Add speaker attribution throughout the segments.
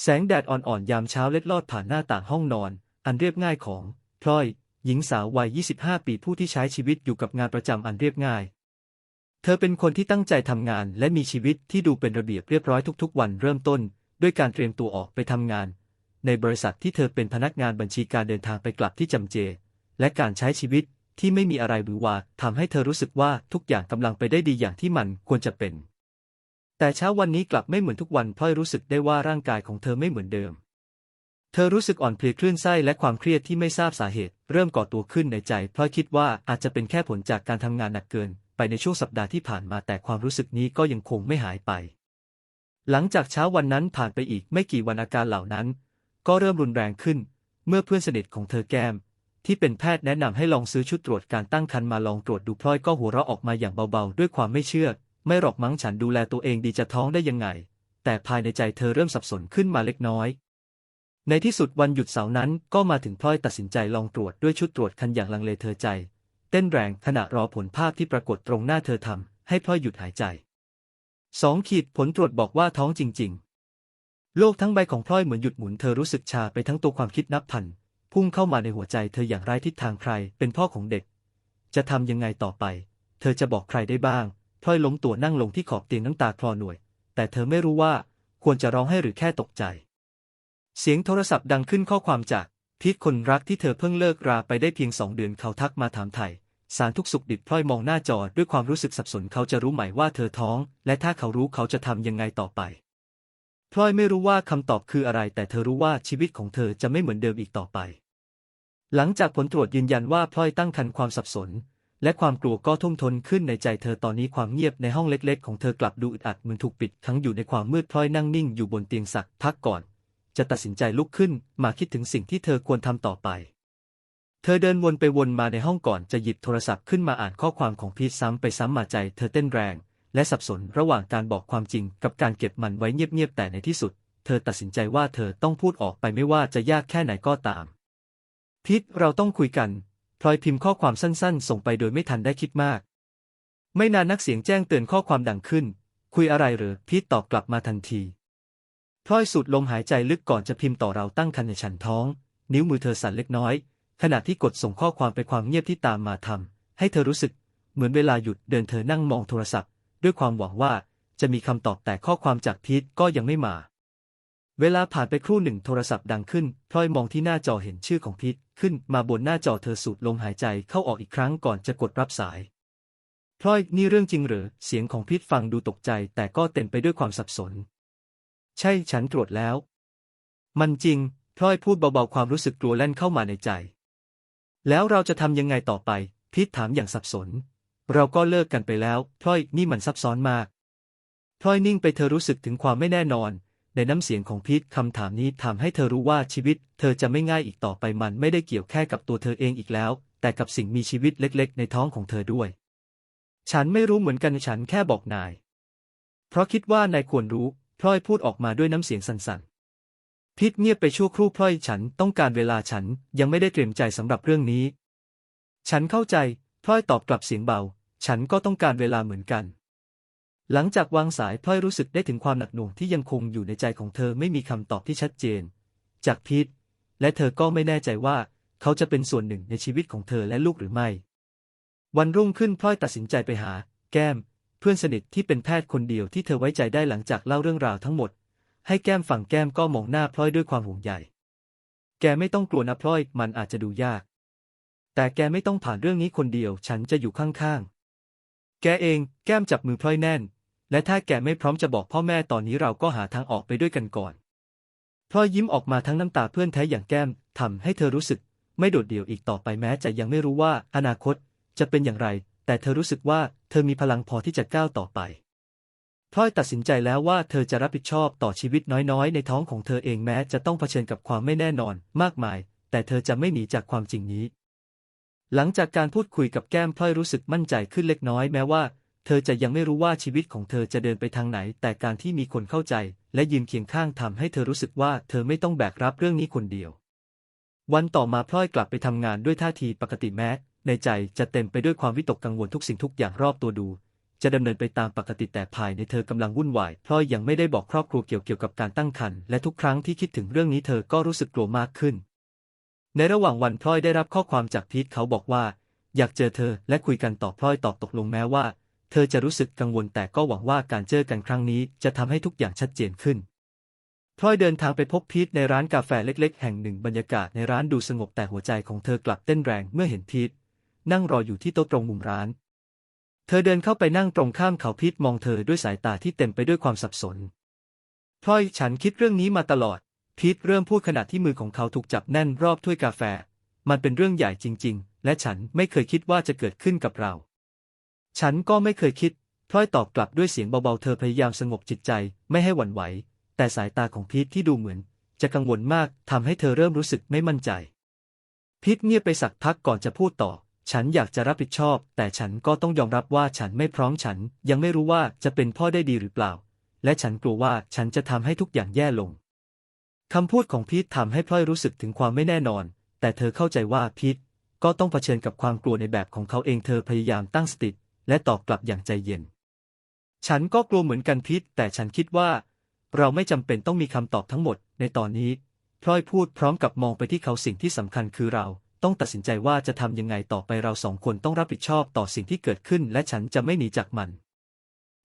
Speaker 1: แสงแดดอ่อนๆ ยามเช้าเล็ดลอดผ่านหน้าต่างห้องนอน อันเรียบง่ายของ พลอย หญิงสาววัย 25 ปีผู้ที่ใช้ชีวิตอยู่กับงานประจำอันเรียบง่าย เธอเป็นคนที่ตั้งใจทำงานและมีชีวิตที่ดูเป็นระเบียบเรียบร้อยทุกๆ วันเริ่มต้น ด้วยการเตรียมตัวออกไปทำงาน ในบริษัทที่เธอเป็นพนักงานบัญชีการเดินทางไปกลับที่จำเจ และการใช้ชีวิตที่ไม่มีอะไรหรือว่าทำให้เธอรู้สึกว่าทุกอย่างกำลังไปได้ดีอย่างที่มันควรจะเป็น แต่เช้าวันนี้กลับไม่เหมือนทุกวันพลอยรู้สึกได้ว่าร่างกายของเธอไม่เหมือนเดิม เธอรู้สึกอ่อนเพลียคลื่นไส้และความเครียดที่ไม่ทราบสาเหตุ เริ่มก่อตัวขึ้นในใจพลอยคิดว่าอาจจะเป็นแค่ผลจากการทำงานหนักเกิน ไปในช่วงสัปดาห์ที่ผ่านมาแต่ความรู้สึกนี้ก็ยังคงไม่หายไป หลังจากเช้าวันนั้นผ่านไปอีกไม่กี่วันอาการเหล่านั้น ก็เริ่มรุนแรงขึ้น เมื่อเพื่อนสนิทของเธอแก้มที่เป็นแพทย์แนะนำให้ลองซื้อชุดตรวจการตั้งครรภ์มาลองตรวจดูพลอยก็หัวเราะออกมาอย่างเบาๆ ด้วยความไม่เชื่อ ไม่หรอกมั้งฉันดูแลตัวเองดีจะท้องได้ยังไง แต่ภายในใจเธอเริ่มสับสนขึ้นมาเล็กน้อย ในที่สุดวันหยุดเสาร์นั้นก็มาถึงพลอยตัดสินใจลองตรวจด้วยชุดตรวจคันอย่างลังเลเธอใจ เต้นแรงขณะรอผลภาพที่ปรากฏตรงหน้าเธอทำให้พลอยหยุดหายใจสองขีดผลตรวจบอกว่าท้องจริง ๆ โลกทั้งใบของพลอยเหมือนหยุดหมุนเธอรู้สึกชาไปทั้งตัวความคิดนับพันพุ่งเข้ามาในหัวใจเธออย่างไร้ทิศทางใครเป็นพ่อของเด็ก จะทำยังไงต่อไป เธอจะบอกใครได้บ้าง พลอยล้มตัวนั่งลงที่ขอบเตียงน้ำตาคลอหน่วย แต่เธอไม่รู้ว่าควรจะร้องให้หรือแค่ตกใจ เสียงโทรศัพท์ดังขึ้นข้อความจากพีทคนรักที่เธอเพิ่งเลิกราไปได้เพียงสองเดือนเขาทักมาถามไถ่สารทุกสุขดิบพลอยมองหน้าจอด้วยความรู้สึกสับสนเขาจะรู้ไหมว่าเธอท้อง และถ้าเขารู้เขาจะทำยังไงต่อไปพลอยไม่รู้ว่าคำตอบคืออะไร แต่เธอรู้ว่าชีวิตของเธอจะไม่เหมือนเดิมอีกต่อไป หลังจากผลตรวจยืนยันว่าพลอยตั้งครรภ์ความสับสน และความกลัวก็ท่วมท้นขึ้นในใจเธอตอนนี้ความเงียบในห้องเล็กๆ ของเธอกลับดูอึดอัดเหมือนถูกปิดขังอยู่ในความมืดพลอยนั่งนิ่งอยู่บนเตียงสักพักก่อน จะตัดสินใจลุกขึ้นมาคิดถึงสิ่งที่เธอควรทำต่อไป เธอเดินวนไปวนมาในห้องก่อนจะหยิบโทรศัพท์ขึ้นมาอ่านข้อความของพีทซ้ำไปซ้ำมาใจเธอเต้นแรง และสับสนระหว่างการบอกความจริงกับการเก็บมันไว้เงียบๆแต่ในที่สุด เธอตัดสินใจว่าเธอต้องพูดออกไปไม่ว่าจะยากแค่ไหนก็ตามพีทเราต้องคุยกัน ลอยพิมพ์ข้อความสั้นๆ ส่งไปโดยไม่ทันได้คิดมาก ไม่นานนักเสียงแจ้งเตือนข้อความดังขึ้น คุยอะไรหรือพีทตอบกลับมาทันทีพลอยสูดลมหายใจลึกก่อนจะพิมพ์ต่อเราตั้งครรภ์ในฉันท้อง นิ้วมือเธอสั่นเล็กน้อย ขณะที่กดส่งข้อความไปความเงียบที่ตามมาทำให้เธอรู้สึก เหมือนเวลาหยุดเดินเธอนั่งมองโทรศัพท์ ด้วยความหวังว่าจะมีคำตอบแต่ข้อความจากพีทก็ยังไม่มา เวลาผ่านไปครู่หนึ่งโทรศัพท์ดังขึ้น พลอยมองที่หน้าจอเห็นชื่อของพีทขึ้นมาบนหน้าจอเธอสูดลมหายใจเข้าออกอีกครั้งก่อนจะกดรับสาย พลอยนี่เรื่องจริงเหรอเสียงของพีทฟังดูตกใจแต่ก็เต็มไปด้วยความสับสน ใช่ฉันตรวจแล้ว มันจริง พลอยพูดเบาๆความรู้สึกกลัวแล่นเข้ามาในใจ แล้วเราจะทำยังไงต่อไปพีทถามอย่างสับสน เราก็เลิกกันไปแล้ว พลอยนี่มันซับซ้อนมาก พลอยนิ่งไปเธอรู้สึกถึงความไม่แน่นอน ในน้ำเสียงของพีทคำถามนี้ทำให้เธอรู้ว่าชีวิต เธอจะไม่ง่ายอีกต่อไปมันไม่ได้เกี่ยวแค่กับตัวเธอเองอีกแล้ว แต่กับสิ่งมีชีวิตเล็กๆ ในท้องของเธอด้วย ฉันไม่รู้เหมือนกันฉันแค่บอกนาย เพราะคิดว่านายควรรู้พลอยพูดออกมาด้วยน้ำเสียงสั่นๆพีทเงียบไปชั่วครู่พลอยฉันต้องการเวลาฉันยังไม่ได้เตรียมใจสำหรับเรื่องนี้ ฉันเข้าใจพลอยตอบกลับเสียงเบา ฉันก็ต้องการเวลาเหมือนกัน หลังจากวางสายพลอยรู้สึกได้ถึงความหนักหน่วงที่ยังคงอยู่ในใจของเธอไม่มีคำตอบที่ชัดเจน จากพีทและเธอก็ไม่แน่ใจว่าเขาจะเป็นส่วนหนึ่งในชีวิตของเธอและลูกหรือไม่ วันรุ่งขึ้นพลอยตัดสินใจไปหา แก้ม เพื่อนสนิทที่เป็นแพทย์คนเดียวที่เธอไว้ใจได้หลังจากเล่าเรื่องราวทั้งหมด ให้แก้มฟังแก้มก็มองหน้าพลอยด้วยความห่วงใยแกไม่ต้องกลัวนะพลอยมันอาจจะดูยาก แต่แกไม่ต้องผ่านเรื่องนี้คนเดียวฉันจะอยู่ข้างๆแกเอง แก้มจับมือพลอยแน่น และถ้าแกไม่พร้อมจะบอกพ่อแม่ตอนนี้เราก็หาทางออกไปด้วยกันก่อนพลอยยิ้มออกมาทั้งน้ำตาเพื่อนแท้อย่างแก้มทำให้เธอรู้สึก ไม่โดดเดี่ยวอีกต่อไปแม้จะยังไม่รู้ว่าอนาคตจะเป็นอย่างไร แต่เธอรู้สึกว่าเธอมีพลังพอที่จะก้าวต่อไปพลอยตัดสินใจแล้วว่าเธอจะรับผิดชอบต่อชีวิตน้อยๆ ในท้องของเธอเองแม้จะต้องเผชิญกับความไม่แน่นอนมากมาย แต่เธอจะไม่หนีจากความจริงนี้ หลังจากการพูดคุยกับแก้มพลอยรู้สึกมั่นใจขึ้นเล็กน้อยแม้ว่า เธอจะยังไม่รู้ว่าชีวิตของเธอจะเดินไปทางไหน แต่การที่มีคนเข้าใจ และยืนเคียงข้างทำให้เธอรู้สึกว่าเธอไม่ต้องแบกรับเรื่องนี้คนเดียว วันต่อมาพลอยกลับไปทำงานด้วยท่าทีปกติแม้ ในใจจะเต็มไปด้วยความวิตกกังวลทุกสิ่งทุกอย่างรอบตัวดู จะดำเนินไปตามปกติแต่ภายในเธอกำลังวุ่นวายพลอยยังไม่ได้บอกครอบครัวเกี่ยวเกี่ยวกับการตั้งครรภ์และทุกครั้งที่คิดถึงเรื่องนี้เธอก็รู้สึกกลัวมากขึ้น ในระหว่างวันพลอยได้รับข้อความจากพีทเขาบอกว่า อยากเจอเธอและคุยกันต่อพลอยตอบตกลงแม้ว่า เธอจะรู้สึกกังวลแต่ก็หวังว่าการเจอกันครั้งนี้จะทำให้ทุกอย่างชัดเจนขึ้นพลอยเดินทางไปพบพีทในร้านกาแฟเล็ก ๆ แห่งหนึ่งบรรยากาศในร้านดูสงบแต่หัวใจของเธอกลับเต้นแรงเมื่อเห็นพีทนั่งรออยู่ที่โต๊ะตรงมุมร้าน เธอเดินเข้าไปนั่งตรงข้ามเขาพีทมองเธอด้วยสายตาที่เต็มไปด้วยความสับสนพลอยฉันคิดเรื่องนี้มาตลอด พีทเริ่มพูดขณะที่มือของเขาถูกจับแน่นรอบถ้วยกาแฟ มันเป็นเรื่องใหญ่จริง ๆ และฉันไม่เคยคิดว่าจะเกิดขึ้นกับเรา ฉันก็ไม่เคยคิด พลอยตอบกลับด้วยเสียงเบาๆ เธอพยายามสงบจิตใจไม่ให้หวั่นไหว แต่สายตาของพีทที่ดูเหมือน จะกังวลมากทำให้เธอเริ่มรู้สึกไม่มั่นใจ พีทเงียบไปสักพักก่อนจะพูดต่อ ฉันอยากจะรับผิดชอบ แต่ฉันก็ต้องยอมรับว่าฉันไม่พร้อมฉัน ยังไม่รู้ว่าจะเป็นพ่อได้ดีหรือเปล่า และฉันกลัวว่าฉันจะทำให้ทุกอย่างแย่ลงคำพูดของพีททำให้พลอยรู้สึกถึงความไม่แน่นอน แต่เธอเข้าใจว่าพีทก็ต้องเผชิญกับความกลัวในแบบของเขาเองเธอพยายามตั้งสติ และตอบกลับอย่างใจเย็น ฉันก็กลัวเหมือนกันพีทแต่ฉันคิดว่า เราไม่จำเป็นต้องมีคำตอบทั้งหมด ในตอนนี้พลอยพูดพร้อมกับมองไปที่เขาสิ่งที่สำคัญคือเราต้องตัดสินใจว่าจะทำยังไงต่อไปเราสองคนต้องรับผิดชอบต่อสิ่งที่เกิดขึ้น และฉันจะไม่หนีจากมัน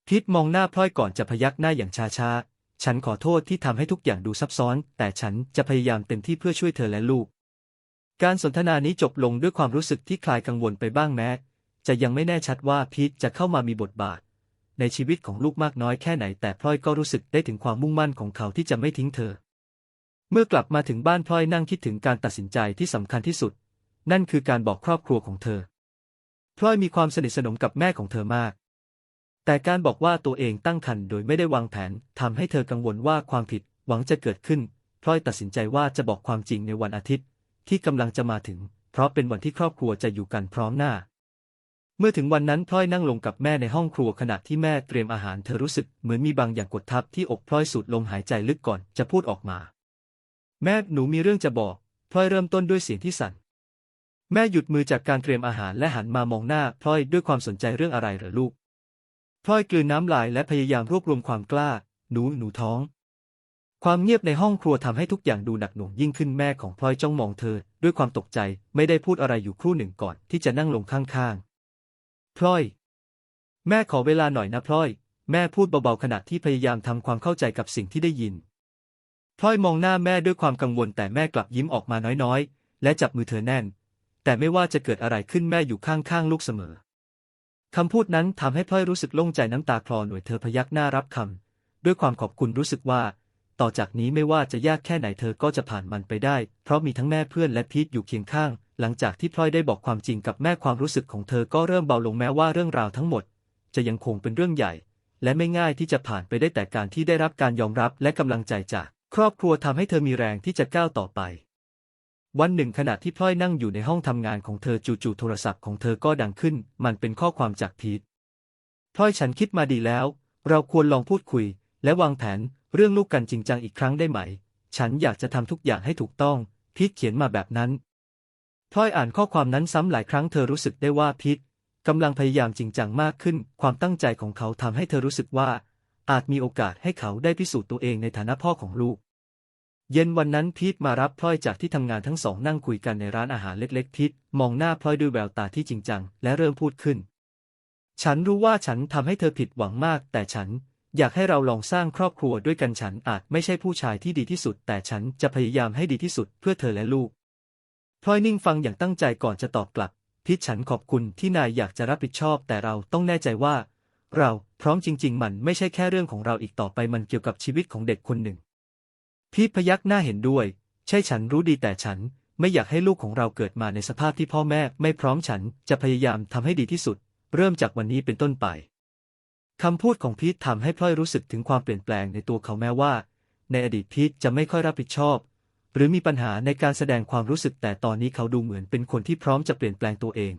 Speaker 1: พีทมองหน้าพลอยก่อนจะพยักหน้าอย่างช้าๆ ฉันขอโทษที่ทำให้ทุกอย่างดูซับซ้อน แต่ฉันจะพยายามเต็มที่เพื่อช่วยเธอและลูก การสนทนานี้จบลงด้วยความรู้สึกที่คลายกังวลไปบ้างแม้ จะยังไม่แน่ชัดว่าพีทจะเข้ามามีบทบาท ในชีวิตของลูกมากน้อยแค่ไหนแต่พลอยก็รู้สึกได้ถึงความมุ่งมั่นของเขาที่จะไม่ทิ้งเธอ เมื่อกลับมาถึงบ้านพลอยนั่งคิดถึงการตัดสินใจที่สำคัญที่สุด นั่นคือการบอกครอบครัวของเธอ พลอยมีความสนิทสนมกับแม่ของเธอมาก แต่การบอกว่าตัวเองตั้งครรภ์โดยไม่ได้วางแผนทำให้เธอกังวลว่าความผิดหวังจะเกิดขึ้น พลอยตัดสินใจว่าจะบอกความจริงในวันอาทิตย์ ที่กำลังจะมาถึง เพราะเป็นวันที่ครอบครัวจะอยู่กันพร้อมหน้า เมื่อถึงวันนั้นพลอยนั่งลงกับแม่ในห้องครัวขณะที่แม่เตรียมอาหารเธอรู้สึกเหมือนมีบางอย่างกดทับที่อกพลอยสูดลมหายใจลึกก่อนจะพูดออกมา แม่หนูมีเรื่องจะบอกพลอยเริ่มต้นด้วยเสียงที่สั่น แม่หยุดมือจากการเตรียมอาหารและหันมามองหน้าพลอยด้วยความสนใจเรื่องอะไรเหรอลูกพลอยกลืนน้ำลายและพยายามรวบรวมความกล้า หนูหนูท้อง ความเงียบในห้องครัวทำให้ทุกอย่างดูหนักหน่วงยิ่งขึ้นแม่ของพลอยจ้องมองเธอ ด้วยความตกใจไม่ได้พูดอะไรอยู่ครู่หนึ่งก่อนที่จะนั่งลงข้างๆ พลอย แม่ขอเวลาหน่อยนะพลอย แม่พูดเบาๆขณะที่พยายามทำความเข้าใจกับสิ่งที่ได้ยิน พลอยมองหน้าแม่ด้วยความกังวลแต่แม่กลับยิ้มออกมาน้อยๆ และจับมือเธอแน่น แต่ไม่ว่าจะเกิดอะไรขึ้นแม่อยู่ข้างๆลูกเสมอคำพูดนั้นทำให้พลอยรู้สึกโล่งใจน้ำตาคลอหน่วยเธอพยักหน้ารับคำด้วยความขอบคุณรู้สึกว่า ต่อจากนี้ไม่ว่าจะยากแค่ไหนเธอก็จะผ่านมันไปได้ เพราะมีทั้งแม่เพื่อนและพีทอยู่เคียงข้าง หลังจากที่พลอยได้บอกความจริงกับแม่ความรู้สึกของเธอก็เริ่มเบาลงแม้ว่าเรื่องราวทั้งหมด จะยังคงเป็นเรื่องใหญ่ และไม่ง่ายที่จะผ่านไปได้แต่การที่ได้รับการยอมรับและกำลังใจจาก ครอบครัวทำให้เธอมีแรงที่จะก้าวต่อไป วันหนึ่งขณะที่พลอยนั่งอยู่ในห้องทำงานของเธอจู่ๆโทรศัพท์ของเธอก็ดังขึ้น มันเป็นข้อความจากพีทพลอยฉันคิดมาดีแล้ว เราควรลองพูดคุย และวางแผนเรื่องลูกกันจริงจังอีกครั้งได้ไหม ฉันอยากจะทำทุกอย่างให้ถูกต้องพีทเขียนมาแบบนั้น พลอยอ่านข้อความนั้นซ้ำหลายครั้งเธอรู้สึกได้ว่าพีทกำลังพยายามจริงจังมากขึ้น ความตั้งใจของเขาทำให้เธอรู้สึกว่า อาจมีโอกาสให้เขาได้พิสูจน์ตัวเองในฐานะพ่อของลูก เย็นวันนั้นพีทมารับพลอยจากที่ทำงานทั้งสองนั่งคุยกันในร้านอาหารเล็ก ๆพีทมองหน้าพลอยด้วยแววตาที่จริงจัง และเริ่มพูดขึ้น ฉันรู้ว่าฉันทำให้เธอผิดหวังมาก แต่ฉันอยากให้เราลองสร้างครอบครัวด้วยกันฉันอาจไม่ใช่ผู้ชายที่ดีที่สุด แต่ฉันจะพยายามให้ดีที่สุดเพื่อเธอและลูก พลอยนิ่งฟังอย่างตั้งใจก่อนจะตอบกลับพีทฉันขอบคุณที่นายอยากจะรับผิดชอบ แต่เราต้องแน่ใจว่า เราพร้อมจริง ๆ มันไม่ใช่แค่เรื่องของเราอีกต่อไปมันเกี่ยวกับชีวิตของเด็กคนหนึ่ง พีทพยักหน้าเห็นด้วย ใช่ฉันรู้ดีแต่ฉันไม่อยากให้ลูกของเราเกิดมาในสภาพที่พ่อแม่ไม่พร้อมฉันจะพยายามทำให้ดีที่สุด เริ่มจากวันนี้เป็นต้นไปคำพูดของพีททำให้พลอยรู้สึกถึงความเปลี่ยนแปลงในตัวเขาแม้ว่า ในอดีตพีทจะไม่ค่อยรับผิดชอบ หรือมีปัญหาในการแสดงความรู้สึกแต่ตอนนี้เขาดูเหมือนเป็นคนที่พร้อมจะเปลี่ยนแปลงตัวเอง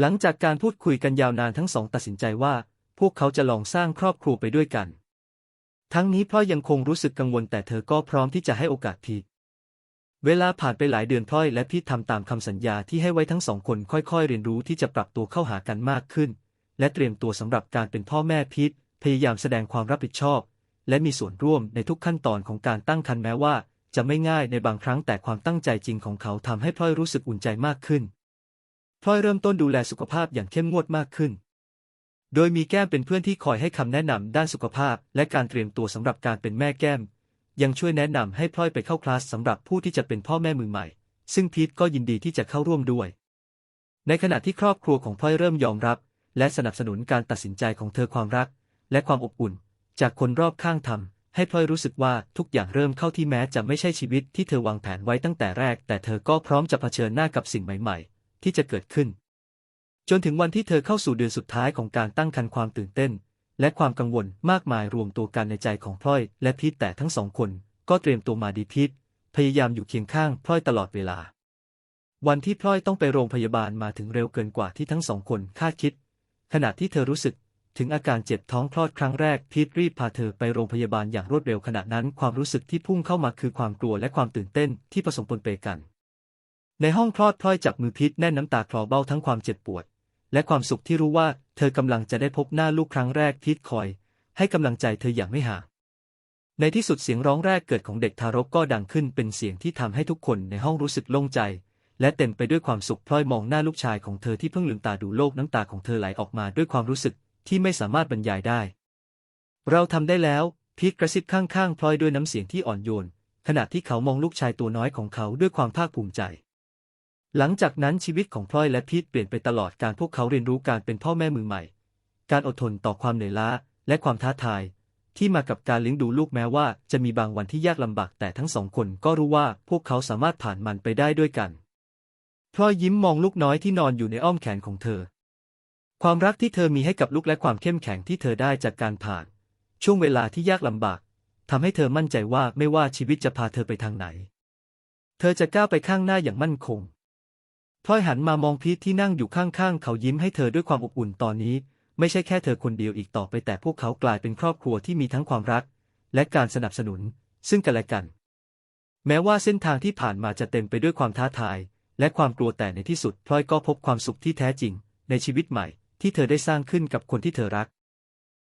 Speaker 1: หลังจากการพูดคุยกันยาวนานทั้งสองตัดสินใจว่า พวกเขาจะลองสร้างครอบครัวไปด้วยกัน ทั้งนี้พลอยยังคงรู้สึกกังวลแต่เธอก็พร้อมที่จะให้โอกาสพีทเวลาผ่านไปหลายเดือนพลอยและพีททำตามคำสัญญาที่ให้ไว้ทั้งสองคนค่อยๆ เรียนรู้ที่จะปรับตัวเข้าหากันมากขึ้น และเตรียมตัวสำหรับการเป็นพ่อแม่พีทพยายามแสดงความรับผิดชอบ และมีส่วนร่วมในทุกขั้นตอนของการตั้งครรภ์แม้ว่า จะไม่ง่ายในบางครั้งแต่ความตั้งใจจริงของเขาทำให้พลอยรู้สึกอุ่นใจมากขึ้นพลอยเริ่มต้นดูแลสุขภาพอย่างเข้มงวดมากขึ้น โดยมีแก้มเป็นเพื่อนที่คอยให้คำแนะนำด้านสุขภาพ และการเตรียมตัวสำหรับการเป็นแม่แก้ม ยังช่วยแนะนำให้พลอยไปเข้าคลาสสำหรับผู้ที่จะเป็นพ่อแม่มือใหม่ ซึ่งพีทก็ยินดีที่จะเข้าร่วมด้วย ในขณะที่ครอบครัวของพลอยเริ่มยอมรับ และสนับสนุนการตัดสินใจของเธอความรัก และความอบอุ่น จากคนรอบข้างทำ ให้พลอยรู้สึกว่าทุกอย่างเริ่มเข้าที่แม้จะไม่ใช่ชีวิตที่เธอวางแผนไว้ตั้งแต่แรก แต่เธอก็พร้อมจะเผชิญหน้ากับสิ่งใหม่ ๆ ที่จะเกิดขึ้น จนถึงวันที่เธอเข้าสู่เดือนสุดท้ายของการตั้งครรภ์ความตื่นเต้น และความกังวลมากมายรวมตัวกันในใจของพลอยและพีทแต่ทั้งสองคน ก็เตรียมตัวมาดีพีทพยายามอยู่เคียงข้างพลอยตลอดเวลา วันที่พลอยต้องไปโรงพยาบาลมาถึงเร็วเกินกว่าที่ทั้งสองคนคาดคิด ขณะที่เธอรู้สึก ถึงอาการเจ็บท้องคลอดครั้งแรกพีทรีบพาเธอไปโรงพยาบาลอย่างรวดเร็วขณะนั้นความรู้สึกที่พุ่งเข้ามาคือความกลัวและความตื่นเต้นที่ผสมปนเปกัน ในห้องคลอดพลอยจับมือพีทแน่นน้ำตาคลอเบ้าทั้งความเจ็บปวด และความสุขที่รู้ว่าเธอกำลังจะได้พบหน้าลูกครั้งแรกพีทคอย ให้กำลังใจเธออย่างไม่ห่างในที่สุดเสียงร้องแรกเกิดของเด็กทารกก็ดังขึ้นเป็นเสียงที่ทำให้ทุกคนในห้องรู้สึกโล่งใจ และเต็มไปด้วยความสุขพลอยมองหน้าลูกชายของเธอที่เพิ่งลืมตาดูโลกน้ำตาของเธอไหลออกมาด้วยความรู้สึก ที่ไม่สามารถบรรยายได้ เราทำได้แล้ว พีทกระซิบข้างๆพลอยด้วยน้ำเสียงที่อ่อนโยน ขณะที่เขามองลูกชายตัวน้อยของเขาด้วยความภาคภูมิใจ หลังจากนั้นชีวิตของพลอยและพีทเปลี่ยนไปตลอดการพวกเขาเรียนรู้การเป็นพ่อแม่มือใหม่ การอดทนต่อความเหนื่อยล้าและความท้าทาย ที่มากับการเลี้ยงดูลูกแม้ว่า จะมีบางวันที่ยากลำบากแต่ทั้งสองคนก็รู้ว่าพวกเขาสามารถผ่านมันไปได้ด้วยกันพลอยยิ้มมองลูกน้อยที่นอนอยู่ในอ้อมแขนของเธอ ความรักที่เธอมีให้กับลูกและความเข้มแข็งที่เธอได้จากการผ่าน ช่วงเวลาที่ยากลำบากทำให้เธอมั่นใจว่าไม่ว่าชีวิตจะพาเธอไปทางไหน เธอจะก้าวไปข้างหน้าอย่างมั่นคงพลอยหันมามองพีทที่นั่งอยู่ข้างๆ เขายิ้มให้เธอด้วยความอบอุ่นตอนนี้ ไม่ใช่แค่เธอคนเดียวอีกต่อไปแต่พวกเขากลายเป็นครอบครัวที่มีทั้งความรัก และการสนับสนุน ซึ่งกันและกัน แม้ว่าเส้นทางที่ผ่านมาจะเต็มไปด้วยความท้าทาย และความกลัวแต่ในที่สุดพลอยก็พบความสุขที่แท้จริง ในชีวิตใหม่ ที่เธอได้สร้างขึ้นกับคนที่เธอรัก